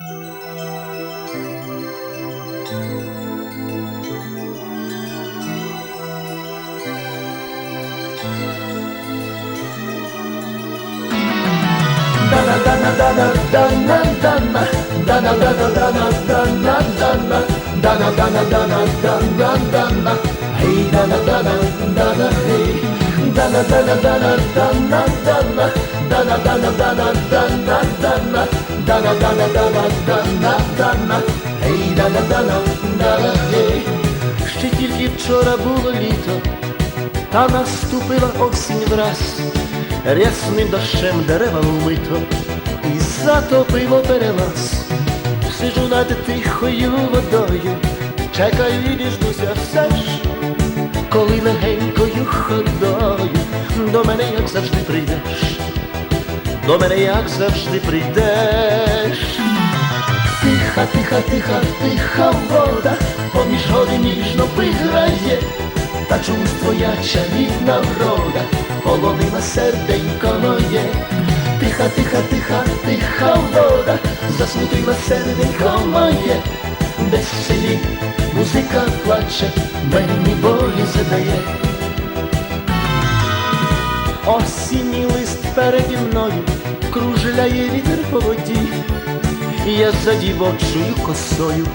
Hey, da da da da da da hey, da da da da da da da. Dana, dana dana dana dana dana, dana dana dana dana dana, hey, dana dana dana hey. Ще тільки вчора було літо, та наступила осінь враз, рясним дощем дерева вмито, і затопило перелаз. Сижу над тихою водою, чекаю і діждуся все ж, коли легенькою ходою до мене, як завжди, прийдеш, до мене, як завжди, прийдеш. Тиха, тиха, тиха, тиха вода, поміж годи ніжно виграє, та чомусь твоя чарівна врода, полонила серденько моє. Тиха, тиха, тиха, тиха вода, засмутила серденько моє, десь в селі музика плаче, мені болі задає. Осінній лист переді мною кружляє вітер по воді, я за дівочою косою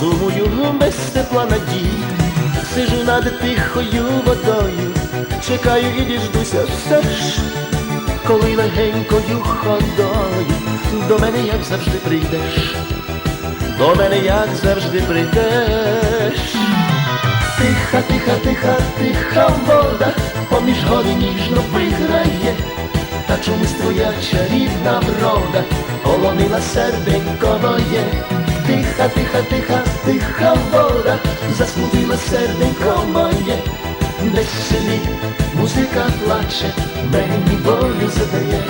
сумую без тепла надій, сижу над тихою водою, чекаю і діждуся все ж, коли легенькою ходою до мене, як завжди, прийдеш, до мене, як завжди, прийдеш. Тиха, тиха, тиха, тиха вода, поміж гори ніжно виграє, та чомусь твоя чарівна врода, полонила серденько моє. Тиха, тиха, тиха, тиха вода, засмутила серденько моє, десь в селі музика плаче, мені болю задає.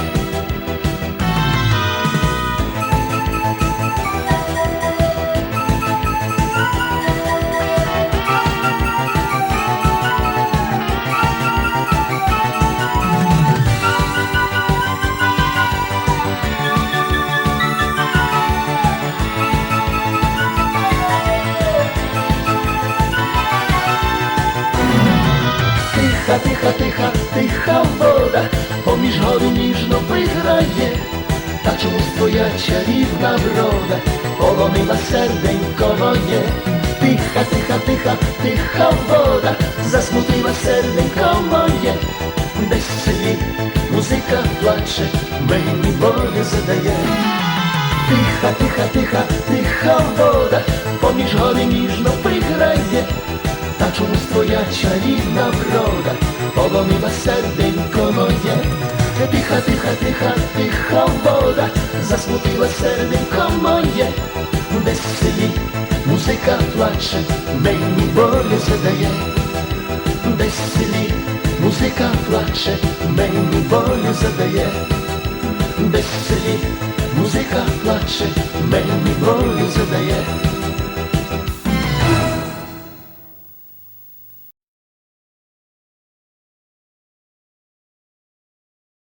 Тиха, тиха, тиха, вода, поміж гори ніжно виграє, та чомусь твоя чарівна врода, полонила серденько моє. Тиха, тиха, тиха, тиха вода, засмутила серденько моє, десь в селі музика плаче, мені болі задає. Тиха, тиха, тиха, тиха вода, поміж гори ніжно виграє, та чомусь твоя чарівна врода, полонила серденько моє. Тиха, тиха, тиха, тиха вода, засмутила серденько моє, десь в селі музика плаче, мені болю задає, десь в селі музика плаче, мені болю задає, десь в селі музика плаче, мені болю задає.